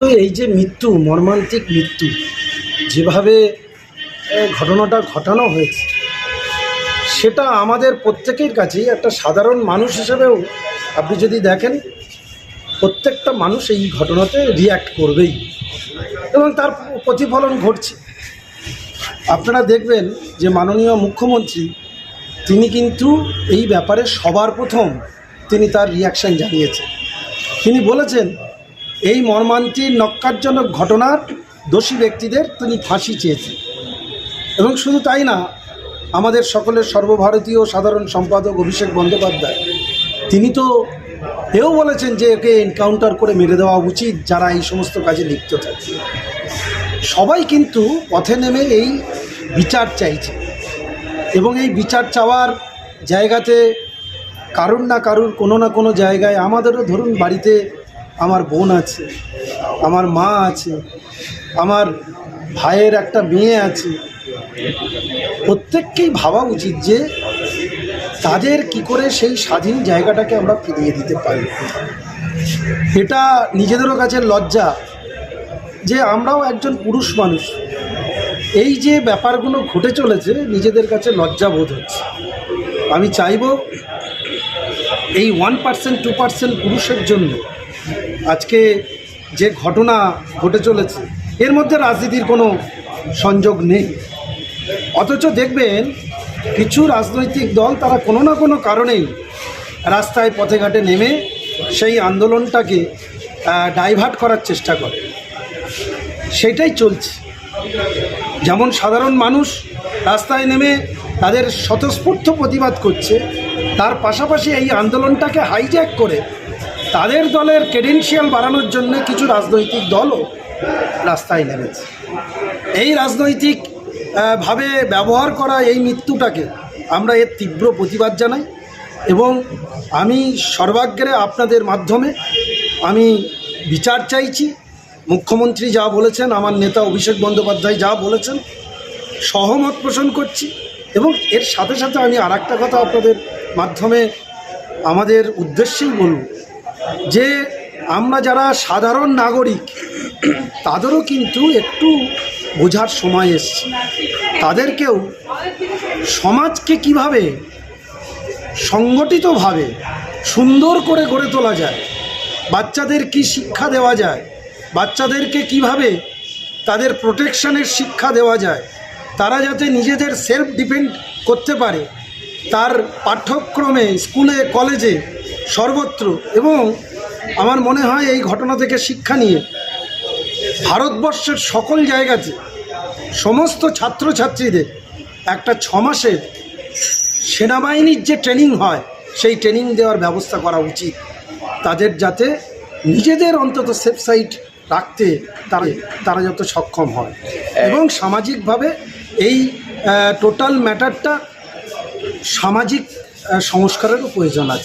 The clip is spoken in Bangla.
এই যে মৃত্যু, মর্মান্তিক মৃত্যু, যেভাবে ঘটনাটা ঘটানো হয়েছে, সেটা আমাদের প্রত্যেকের কাছেই একটা সাধারণ মানুষ হিসেবেও আপনি যদি দেখেন, প্রত্যেকটা মানুষ এই ঘটনাতে রিয়্যাক্ট করবেই এবং তার প্রতিফলন ঘটছে। আপনারা দেখবেন যে মাননীয় মুখ্যমন্ত্রী, তিনি কিন্তু এই ব্যাপারে সবার প্রথম তিনি তার রিয়াকশান জানিয়েছেন। তিনি বলেছেন এই মর্মান্তিক নক্কারজনক ঘটনার দোষী ব্যক্তিদের তিনি ফাঁসি চেয়েছেন। এবং শুধু তাই না, আমাদের সকলের সর্বভারতীয় সাধারণ সম্পাদক অভিষেক বন্দ্যোপাধ্যায়, তিনি তো এও বলেছেন যে একে এনকাউন্টার করে মেরে দেওয়া উচিত যারা এই সমস্ত কাজে লিপ্ত থাকে। সবাই কিন্তু পথে নেমে এই বিচার চাইছে এবং এই বিচার চাওয়ার জায়গাতে কারুর না কারুর কোনো না কোনো জায়গায় আমাদেরও ধরুন বাড়িতে আমার বোন আছে, আমার মা আছে, আমার ভাইয়ের একটা মেয়ে আছে। প্রত্যেককেই ভাবা উচিত যে তাদের কি করে সেই স্বাধীন জায়গাটাকে আমরা ফিরিয়ে দিতে পারি। এটা নিজেদেরও কাছে লজ্জা যে আমরাও একজন পুরুষ মানুষ। এই যে ব্যাপারগুলো ঘটে চলেছে, নিজেদের কাছে লজ্জা বোধ হচ্ছে। আমি চাইব এই ওয়ান পার্সেন্ট টু পার্সেন্ট পুরুষের জন্য আজকে যে ঘটনা ঘটে চলেছে, এর মধ্যে রাজনীতির কোনো সংযোগ নেই। অথচ দেখবেন, কিছু রাজনৈতিক দল তারা কোনো না কোনো কারণেই রাস্তায় পথে ঘাটে নেমে সেই আন্দোলনটাকে ডাইভার্ট করার চেষ্টা করে। সেটাই চলছে। যেমন সাধারণ মানুষ রাস্তায় নেমে তাদের স্বতঃস্ফূর্ত প্রতিবাদ করছে, তার পাশাপাশি এই আন্দোলনটাকে হাইজ্যাক করে তাদের দলের ক্রেডেন্সিয়াল বাড়ানোর জন্য কিছু রাজনৈতিক দলও রাস্তায় নেমেছে। এই রাজনৈতিক ভাবে ব্যবহার করা এই মৃত্যুটাকে আমরা এর তীব্র প্রতিবাদ জানাই এবং আমি সর্বাগ্রে আপনাদের মাধ্যমে আমি বিচার চাইছি। মুখ্যমন্ত্রী যা বলেছেন, আমার নেতা অভিষেক বন্দ্যোপাধ্যায় যা বলেছেন, সহমত পোষণ করছি এবং এর সাথে সাথে আমি আর কথা আপনাদের মাধ্যমে আমাদের উদ্দেশ্যেই বলব। যে আমরা যারা সাধারণ নাগরিক, তাদেরও কিন্তু একটু বোঝার সময় এসছে। তাদেরকেও সমাজকে কীভাবে সংগঠিতভাবে সুন্দর করে গড়ে তোলা যায়, বাচ্চাদের কি শিক্ষা দেওয়া যায়, বাচ্চাদেরকে কীভাবে তাদের প্রোটেকশনের শিক্ষা দেওয়া যায়, তারা যাতে নিজেদের সেলফ ডিপেন্ড করতে পারে, তার পাঠ্যক্রমে, স্কুলে, কলেজে সর্বত্র এবং আমার মনে হয় এই ঘটনা থেকে শিক্ষা নিয়ে ভারতবর্ষের সকল জায়গাতে সমস্ত ছাত্রছাত্রীদের একটা ছ মাসের সেনাবাহিনীর যে ট্রেনিং হয়, সেই ট্রেনিং দেওয়ার ব্যবস্থা করা উচিত। তাদের যাতে নিজেদের অন্তত সেফ সাইট রাখতে তারা তারা যত সক্ষম হয়। এবং সামাজিকভাবে এই টোটাল ম্যাটারটা সামাজিক সংস্কারেরও প্রয়োজন আছে।